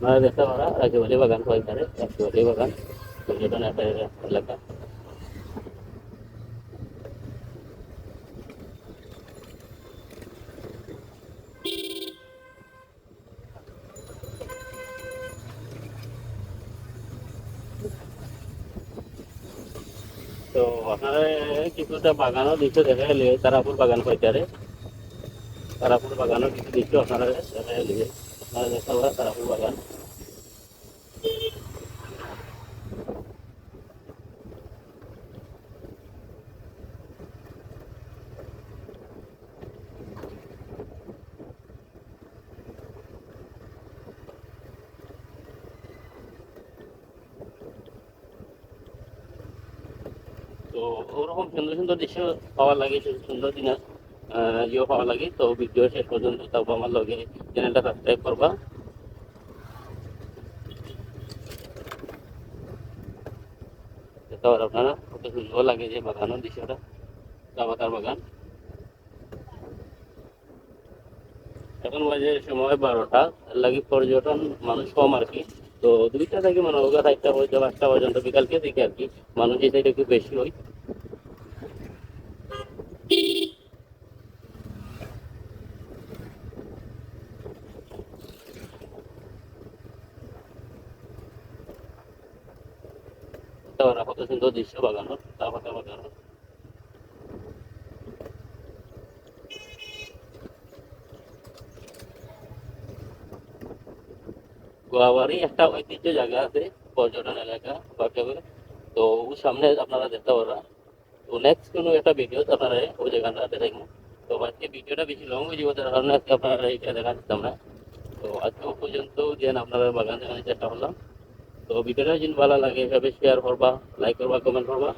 আপনারা দেখতে পারা রাখিবালি বাগান কয়েকবারে রাখিবালি বাগান পর্যটন একটা এলাকা তো আপনারা কিছুটা বাগানও দৃশ্য দেখা গেলে তারাপুর বাগান কইতারে তারাপুর বাগানও কিছু দৃশ্য আপনারা দেখা গেলে দেখতে পারা তারাপুর বাগান তো ওরকম সুন্দর সুন্দর দৃশ্য পাওয়ার লাগে সুন্দর দিন ইয়ে পাওয়ার লাগে। তো ভিডিও শেষ পর্যন্ত তারপর আমার লগে চ্যানেলটা সাবস্ক্রাইব করবা। দেখতে পারো আপনারা কত সুন্দর লাগে যে বাগানের দৃশ্যটা চা পাতার বাগান। এখন বাজে সময় বারোটা লাগে পর্যটন মানুষ কম আর কি। তো দুইটা থেকে মনে হোক চারটা পর্যন্ত পাঁচটা পর্যন্ত বিকালকে দিকে আর কি। মানুষ এই সাইডে একটু বেশি হয়। দেখতে পারো কত সুন্দর দৃশ্য বাগানোর চা পাতা বাগানোর গোয়াবাড়ি একটা ঐতিহ্য জায়গা আছে পর্যটন এলাকা বাক্যবে তো ওর সামনে আপনারা দেখতে পারা তো নেক্সট কোনো একটা ভিডিও আপনারা ওই জায়গাটাতে দেখবো তো আজকে ভিডিওটা বেশি লং হয়ে যাবে তার কারণে আজকে আপনারা এটা দেখা দিতাম না তো আজকে পর্যন্ত যেন আপনারা বাগান দেখানোর চেষ্টা করলাম তো ভিডিওটা যদি ভালো লাগে, এভাবে শেয়ার করবা লাইক করবা কমেন্ট করবা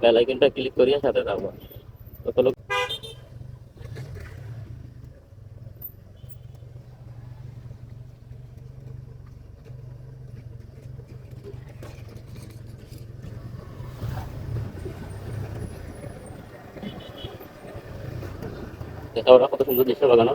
বেল আইকনটা ক্লিক করিয়া সাথে থাকবা। তো চলো। দেখা ওরা কত সুন্দর দৃশ্য বাগানো।